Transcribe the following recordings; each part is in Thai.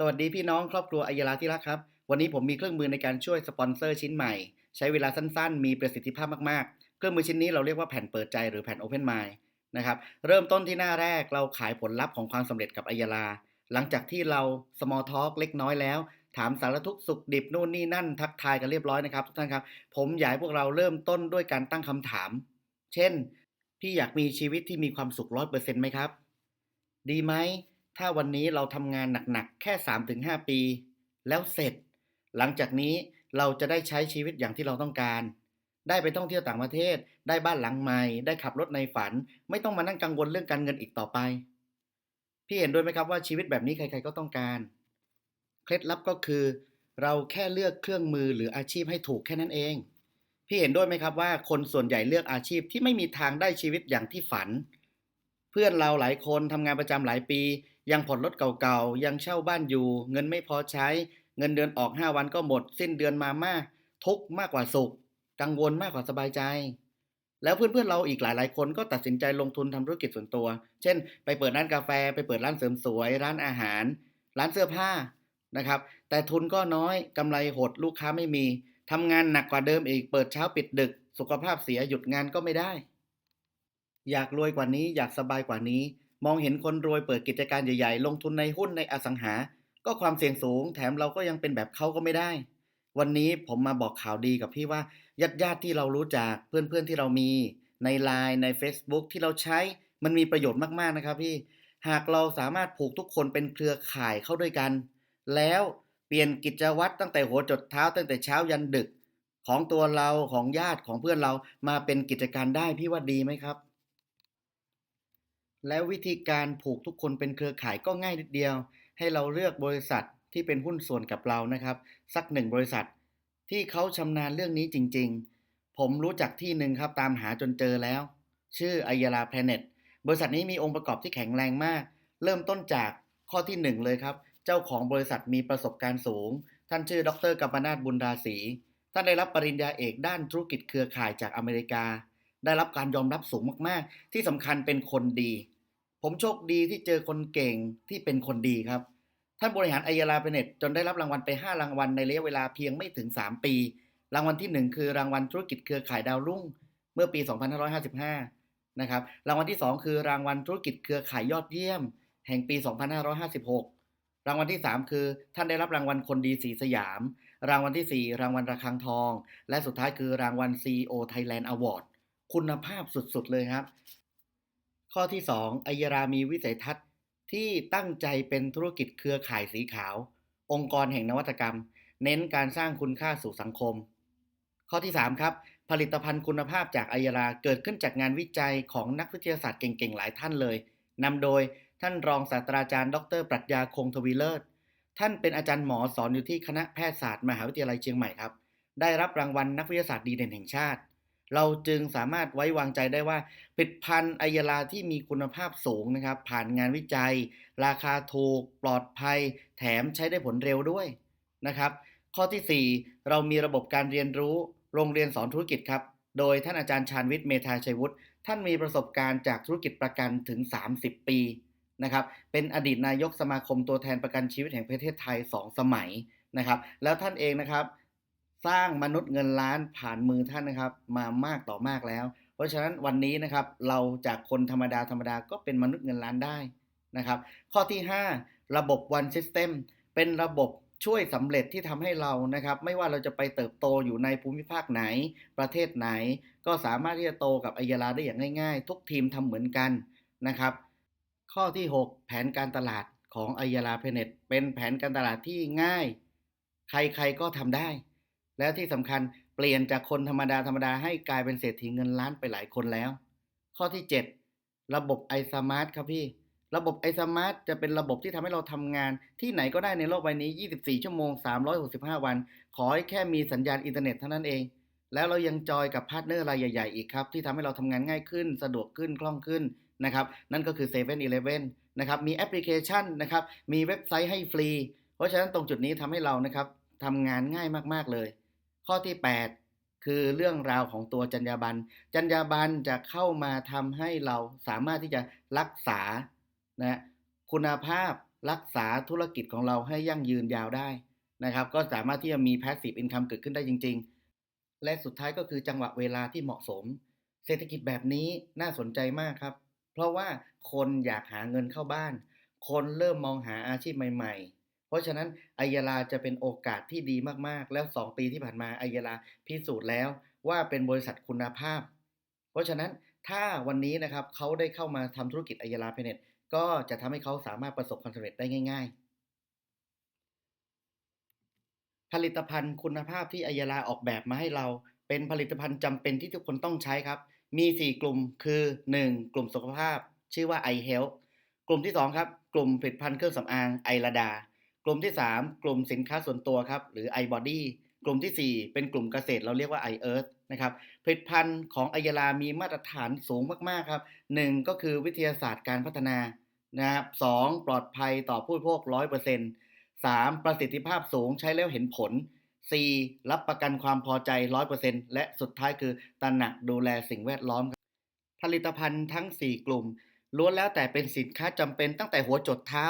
สวัสดีพี่น้องครอบครัวอัยราที่รักครับ วันนี้ผมมีเครื่องมือในการช่วยสปอนเซอร์ชิ้นใหม่ ใช้เวลาสั้นๆ มีประสิทธิภาพมากๆ เครื่องมือชิ้นนี้เราเรียกว่าแผ่นเปิดใจหรือแผ่น Open Mind นะครับเริ่มต้นที่หน้าแรกเราขายผลลัพธ์ของความสำเร็จกับอัยราหลังจากที่เรา small talk เล็กน้อยแล้ว ถามสารทุกสุขดิบนู่นนี่นั่นทักทายกันเรียบร้อยนะครับทุกท่านครับ ผมอยากให้พวกเราเริ่มต้นด้วยการตั้งคำถาม เช่น พี่อยากมีชีวิตที่มีความสุขร้อยเปอร์เซ็นต์ไหมครับ ดีไหม ถ้าวันนี้เราทำงานหนักๆ แค่ 3-5 ปี แล้วเสร็จ หลังจากนี้เราจะได้ใช้ชีวิตอย่างที่เราต้องการ ได้ไปท่องเที่ยวต่างประเทศ ได้บ้านหลังใหม่ ได้ขับรถในฝัน ไม่ต้องมานั่งกังวลเรื่องการเงินอีกต่อไป พี่เห็นด้วยไหมครับว่าชีวิตแบบนี้ใครๆก็ต้องการ เคล็ดลับก็คือ เราแค่เลือกเครื่องมือหรืออาชีพให้ถูกแค่นั้นเอง พี่เห็นด้วยไหมครับว่าคนส่วนใหญ่เลือกอาชีพที่ไม่มีทางได้ชีวิตอย่างที่ฝัน เพื่อนเราหลายคนทำงานประจำหลายปี ยังผ่อนรถเก่าๆ ยังเช่าบ้านอยู่ เงินไม่พอใช้ เงินเดือนออก 5 วันก็หมด สิ้นเดือนมามากทุกมากกว่าสุข กังวลมากกว่าสบายใจ แล้วเพื่อนๆเราอีกหลายๆคนก็ตัดสินใจลงทุนทำธุรกิจส่วนตัว เช่น ไปเปิดร้านกาแฟ ไปเปิดร้านเสริมสวย ร้านอาหาร ร้านเสื้อผ้านะครับ แต่ทุนก็น้อยกำไรหดลูกค้าไม่มีทำงานหนักกว่าเดิมอีก เปิดเช้าปิดดึก สุขภาพเสียหยุดงานก็ไม่ได้ อยากรวยกว่านี้อยากสบายกว่านี้ มองเห็นคนรวยเปิดกิจการใหญ่ๆ ลงทุนในหุ้นในอสังหา ก็ความเสี่ยงสูง แถมเราก็ยังเป็นแบบเขาก็ไม่ได้ วันนี้ผมมาบอกข่าวดีกับพี่ว่าญาติญาติที่เรารู้จักเพื่อนๆที่เรามีในไลน์ใน Facebook ที่เราใช้มันมีประโยชน์มากๆนะครับพี่ หากเราสามารถผูกทุกคนเป็นเครือข่ายเข้าด้วยกัน แล้วเปลี่ยนกิจวัตรตั้งแต่หัวจดเท้าตั้งแต่เช้ายันดึก ของตัวเราของญาติของเพื่อนเรามาเป็นกิจการได้พี่ว่าดีไหมครับ แล้ววิธีการผูกทุกคนเป็นเครือข่ายก็ง่ายนิดเดียว ให้เราเลือกบริษัทที่เป็นหุ้นส่วนกับเรานะครับ สักหนึ่งบริษัท ที่เขาชำนาญเรื่องนี้จริง ๆ ผมรู้จักที่หนึ่งครับตามหาจนเจอแล้ว ชื่ออัยราแพลเน็ตบริษัทนี้มีองค์ประกอบที่แข็งแรงมาก เริ่มต้นจากข้อที่หนึ่งเลยครับ เจ้าของบริษัทมีประสบการณ์สูง ท่านชื่อ ดรกัมปนาทบุญราศีท่านได้รับปริญญาเอกด้านธุรกิจเครือข่ายจากอเมริกา ได้รับการยอมรับสูงมาก ๆ ที่สำคัญเป็นคนดี ผมโชคดีที่เจอคนเก่งที่เป็นคนดีครับ ท่านบริหารอัยราเปเน็ตจนได้รับรางวัลไป 5 รางวัลในระยะเวลาเพียงไม่ถึง 3 ปี รางวัลที่ 1 คือรางวัลธุรกิจเครือข่ายดาวรุ่ง เมื่อปี 2555 นะครับ รางวัลที่ 2 คือรางวัลธุรกิจเครือข่ายยอดเยี่ยม แห่งปี 2556 รางวัลที่ 3 คือ ท่านได้รับรางวัลคนดีสีสยาม รางวัลที่ 4 รางวัลระฆังทอง และสุดท้ายคือรางวัล CEO Thailand Award คุณภาพสุดๆเลยครับ ข้อที่ 2 อัยรามีวิสัยทัศน์ที่ตั้งใจเป็นธุรกิจเครือข่ายสีขาว องค์กรแห่งนวัตกรรม เน้นการสร้างคุณค่าสู่สังคม ข้อที่ 3 ครับ ผลิตภัณฑ์คุณภาพจากอัยราเกิดขึ้นจากงานวิจัยของนักวิทยาศาสตร์เก่งๆ หลายท่านเลยนำโดยท่านรองศาสตราจารย์ ดร ปรัชญาคงทวีเลิศ ท่านเป็นอาจารย์หมอสอนอยู่ที่คณะแพทยศาสตร์มหาวิทยาลัยเชียงใหม่ครับ ได้รับรางวัลนักวิทยาศาสตร์ดีเด่นแห่งชาติ เราจึงสามารถไว้วางใจได้ว่าผลิตภัณฑ์อัยราที่มีคุณภาพสูงนะครับ ผ่านงานวิจัย ราคาถูก ปลอดภัย แถมใช้ได้ผลเร็วด้วยนะครับ ข้อทีสี่4 เรามีระบบการเรียนรู้ โรงเรียนสอนธุรกิจครับ โดยท่านอาจารย์ชาญวิทย์เมธาชัยวุฒิท่านมีประสบการณ์จากธุรกิจประกันถึง 30 ปีนะครับ เป็นอดีตนายกสมาคมตัวแทนประกันชีวิตแห่งประเทศไทย 2 สมัยนะครับ แล้วท่านเองนะครับ สร้างมนุษย์เงินล้านผ่านมือท่านนะครับ มามากต่อมากแล้ว เพราะฉะนั้นวันนี้นะครับเราจากคนธรรมดาธรรมดาก็เป็นมนุษย์เงินล้านได้นะครับ ข้อที่ 5 ระบบ One System เป็นระบบช่วยสำเร็จที่ทำให้เรานะครับ ไม่ว่าเราจะไปเติบโตอยู่ในภูมิภาคไหน ประเทศไหน ก็สามารถที่จะโตกับอัยราได้อย่างง่าย ๆ ทุกทีมทำเหมือนกันนะครับ ข้อที่ 6 แผนการตลาดของอัยราเพเน็ตเป็นแผนการตลาดที่ง่าย ใครๆก็ทำได้ แล้วที่สำคัญเปลี่ยนจากคนธรรมดาธรรมดาให้กลายเป็นเศรษฐีเงินล้านไปหลายคนแล้ว ข้อที่ 7 ระบบ i s m a r t ครับพี่ ระบบ i s m a r t จะเป็นระบบที่ทำให้เราทำงานที่ไหนก็ได้ในโลกใบนี้ 24 ชั่วโมง 365 วัน ขอให้แค่มีสัญญาณอินเทอร์เน็ตเท่านั้นเอง แล้วเรายังจอยกับพาร์ทเนอร์รายใหญ่ ๆ อีกครับ ที่ทำให้เราทำงานง่ายขึ้น สะดวกขึ้นคล่องขึ้นนะครับนั่นก็คือ7 e เ e ่ e อนะครับมีแอปพลิเคชันนะครับมีเว็บไซต์ให้ฟรี เพราะฉะนั้นตรงจุดนี้ทำให้เรานะครับทำงานง่ายมากๆเลย ข้อที่ 8 คือเรื่องราวของตัวจรรยาบรรณจรรยาบรรณจะเข้ามาทำให้เราสามารถที่จะรักษานะคุณภาพรักษาธุรกิจของเราให้ยั่งยืนยาวได้นะครับ ก็สามารถที่จะมี passive income เกิดขึ้นได้จริง ๆ และสุดท้ายก็คือจังหวะเวลาที่เหมาะสม เศรษฐกิจแบบนี้น่าสนใจมากครับ เพราะว่าคนอยากหาเงินเข้าบ้าน คนเริ่มมองหาอาชีพใหม่ ๆ เพราะฉะนั้นอัยาลาจะเป็นโอกาสที่ดีมากๆ แล้ว 2 ปีที่ผ่านมาอัยาลาพิสูจน์แล้วว่าเป็นบริษัทคุณภาพ เพราะฉะนั้นถ้าวันนี้นะครับเขาได้เข้ามาทำธุรกิจอัยาลาเพเน็ตก็จะทำให้เขาสามารถประสบความสำเร็จได้ง่าย ๆ ผลิตภัณฑ์คุณภาพที่อัยาลาออกแบบมาให้เรา เป็นผลิตภัณฑ์จำเป็นที่ทุกคนต้องใช้ครับ มี 4 กลุ่มคือ 1. กลุ่มสุขภาพ ชื่อว่า i health กลุ่มที่ 2 ครับ กลุ่มผลิตภัณฑ์เครื่องสำอางไอราดา ลุ่มที่ 3 กลุ่มสินค้าส่วนตัวครับหรือ i body กลุ่มทีสี่ 4 เป็นกลุ่มเกษตรเราเรียกว่า i earth นะครับผลิตภัณฑ์ของอัยาลามีมาตรฐานสูงมากๆครับ 1 ก็คือวิทยาศาสตร์การพัฒนานะครับ2ปลอดภัยต่อผู้บริโภค100% 3. ประสิทธิภาพสูงใช้แล้วเห็นผล 4. รับประกันความพอใจ 100%และสุดท้ายคือตระหนักดูแลสิ่งแวดล้อม ผลิตภัณฑ์ทั้ง 4 กลุ่มล้วนแล้วแต่เป็นสินค้าจำเป็นตั้งแต่หัวจดเท้า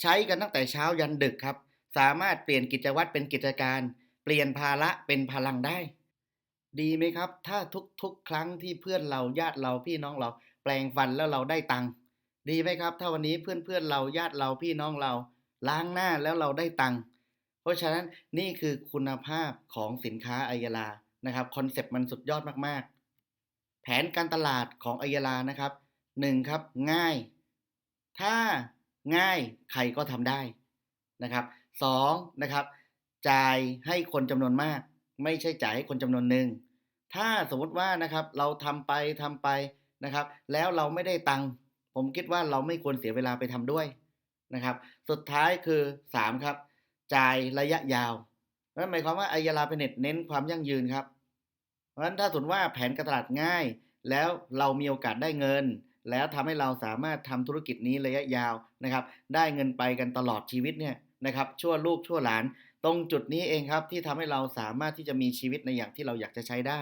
ใช้กันตั้งแต่เช้ายันดึกครับ สามารถเปลี่ยนกิจวัตรเป็นกิจการ เปลี่ยนภาระเป็นพลังได้ ดีไหมครับ ถ้าทุกๆ ครั้งที่เพื่อนเราญาติเราพี่น้องเราแปลงฟันแล้วเราได้ตังค์ดีไหมครับ ถ้าวันนี้เพื่อนๆเราญาติเราพี่น้องเรา ล้างหน้าแล้วเราได้ตังค์เพราะฉะนั้นนี่คือคุณภาพของสินค้าอัยาลานะครับคอนเซปต์มันสุดยอดมากๆ แผนการตลาดของอัยยาลานะครับหนึ่งครับง่าย ถ้า ง่ายใครก็ทำได้นะครับสองนะครับ จ่ายให้คนจำนวนมาก ไม่ใช่จ่ายให้คนจำนวนหนึ่งถ้าสมมติว่านะครับเราทำไปทำไปนะครับ แล้วเราไม่ได้ตังค์ผมคิดว่าเราไม่ควรเสียเวลาไปทำด้วยนะครับ สุดท้ายคือ3ครับ จ่ายระยะยาวนั่นหมายความว่าไอยาลาเพเน็ตเน้นความยั่งยืนครับ เพราะฉะนั้นถ้าสมมติว่าแผนการตลาดง่าย แล้วเรามีโอกาสได้เงิน แล้วทำให้เราสามารถทำธุรกิจนี้ระยะยาวนะครับ ได้เงินไปกันตลอดชีวิตเนี่ยนะครับชั่วลูกชั่วหลาน ตรงจุดนี้เองครับที่ทำให้เราสามารถที่จะมีชีวิตในอย่างที่เราอยากจะใช้ได้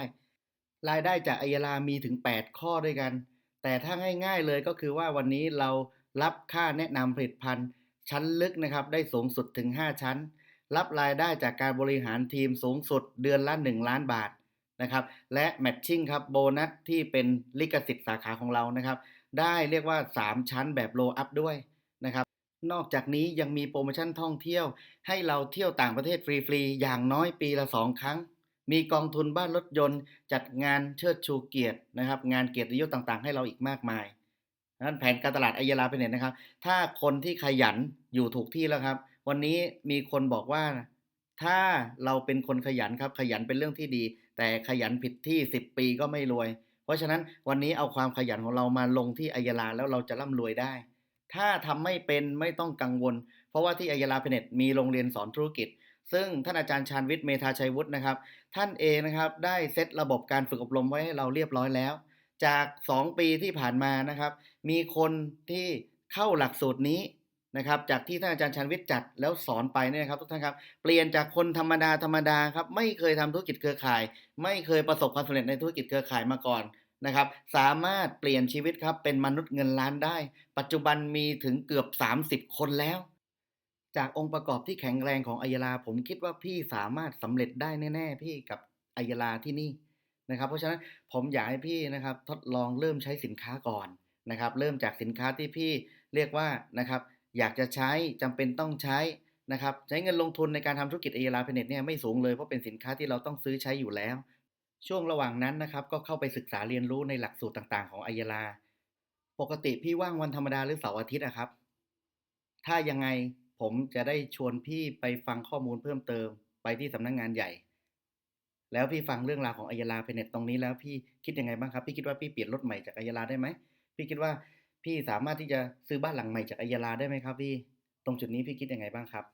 รายได้จากอัยาลามีถึง 8 ข้อด้วยกัน แต่ถ้าง่าย ๆเลยก็คือว่าวันนี้เรารับค่าแนะนำผลิตภัณฑ์ชั้นลึกนะครับได้สูงสุดถึง 5 ชั้น รับรายได้จากการบริหารทีมสูงสุดเดือนละ 1 ล้านบาท นะครับ และแมทชิ่งครับโบนัสที่เป็นลิขสิทธิ์สาขาของเรานะครับ ได้เรียกว่า 3 ชั้นแบบโลอัพด้วยนะครับ นอกจากนี้ยังมีโปรโมชั่นท่องเที่ยว ให้เราเที่ยวต่างประเทศฟรีๆ อย่างน้อยปีละ 2 ครั้ง มีกองทุนบ้านรถยนต์ จัดงานเชิดชูเกียรตินะครับ งานเกียรติยศต่างๆ ให้เราอีกมากมายนั้นแผนการตลาดอัยยาลาเป็นเนี่ยนะครับ ถ้าคนที่ขยันอยู่ถูกที่แล้วครับ วันนี้มีคนบอกว่าถ้าเราเป็นคนขยันครับขยันเป็นเรื่องที่ดี แต่ขยันผิดที่ 10 ปีก็ไม่รวย เพราะฉะนั้นวันนี้เอาความขยันของเรามาลงที่อัยาลาแล้วเราจะร่ำรวยได้ ถ้าทำไม่เป็นไม่ต้องกังวล เพราะว่าที่อัยาลาเพเน็ตมีโรงเรียนสอนธุรกิจ ซึ่งท่านอาจารย์ชาญวิทย์เมธาชัยวุฒินะครับ ท่านเองนะครับได้เซตระบบการฝึกอบรมไว้ให้เราเรียบร้อยแล้ว จาก 2 ปีที่ผ่านมานะครับ มีคนที่เข้าหลักสูตรนี้ นะครับจากที่ท่านอาจารย์ชันวิทย์จัดแล้วสอนไปเนี่ยครับทุกท่านครับเปลี่ยนจากคนธรรมดาธรรมดาครับไม่เคยทำธุรกิจเครือข่าย ไม่เคยประสบความสำเร็จในธุรกิจเครือข่ายมาก่อนนะครับสามารถเปลี่ยนชีวิตครับเป็นมนุษย์เงินล้านได้ ปัจจุบันมีถึงเกือบ 30 คนแล้ว จากองค์ประกอบที่แข็งแรงของอัยลาผมคิดว่าพี่สามารถสำเร็จได้แน่ๆ พี่กับอัยลาที่นี่นะครับ เพราะฉะนั้นผมอยากให้พี่นะครับทดลองเริ่มใช้สินค้าก่อนนะครับ เริ่มจากสินค้าที่พี่เรียกว่านะครับ อยากจะใช้จำเป็นต้องใช้นะครับใช้เงินลงทุนในการทำธุรกิจเอลาเพเน็ตเนี่ยไม่สูงเลยเพราะเป็นสินค้าที่เราต้องซื้อใช้อยู่แล้ว ช่วงระหว่างนั้นนะครับก็เข้าไปศึกษาเรียนรู้ในหลักสูตรต่างๆ ของอัยลาปกติพี่ว่างวันธรรมดาหรือเสาร์อาทิตย์นะครับ ถ้ายังไงผมจะได้ชวนพี่ไปฟังข้อมูลเพิ่มเติมไปที่สำนักงงานใหญ่ แล้วพี่ฟังเรื่องราวของอัยลาเพเน็ตตรงนี้แล้วพี่คิดยังไงบ้างครับ พี่คิดว่าพี่เปลี่ยนรถใหม่จากอัยลาได้ไหม พี่คิดว่า พี่สามารถที่จะซื้อบ้านหลังใหม่จากอัยลาได้ไหมครับพี่ ตรงจุดนี้พี่คิดยังไงบ้างครับ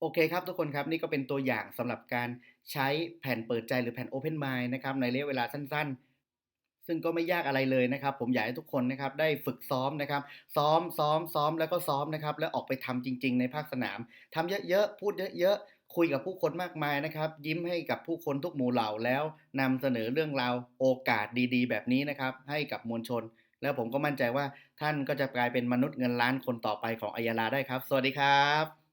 โอเคครับทุกคนครับนี่ก็เป็นตัวอย่างสำหรับการใช้แผ่นเปิดใจหรือแผ่น Open Mind นะครับในระยะเวลาสั้น ๆซึ่งก็ไม่ยากอะไรเลยนะครับ ผมอยากให้ทุกคนนะครับได้ฝึกซ้อมนะครับ ซ้อมซ้อมซ้อมแล้วก็ซ้อมนะครับ แล้วออกไปทำจริง ๆ ในภาคสนามทำเยอะๆ พูดเยอะๆ คุยกับผู้คนมากมายนะครับ ยิ้มให้กับผู้คนทุกหมู่เหล่าแล้วนำเสนอเรื่องราวโอกาสดีๆ แบบนี้นะครับ ให้กับมวลชน แล้วผมก็มั่นใจว่าท่านก็จะกลายเป็นมนุษย์เงินล้านคนต่อไปของอัยยาลาได้ครับ สวัสดีครับ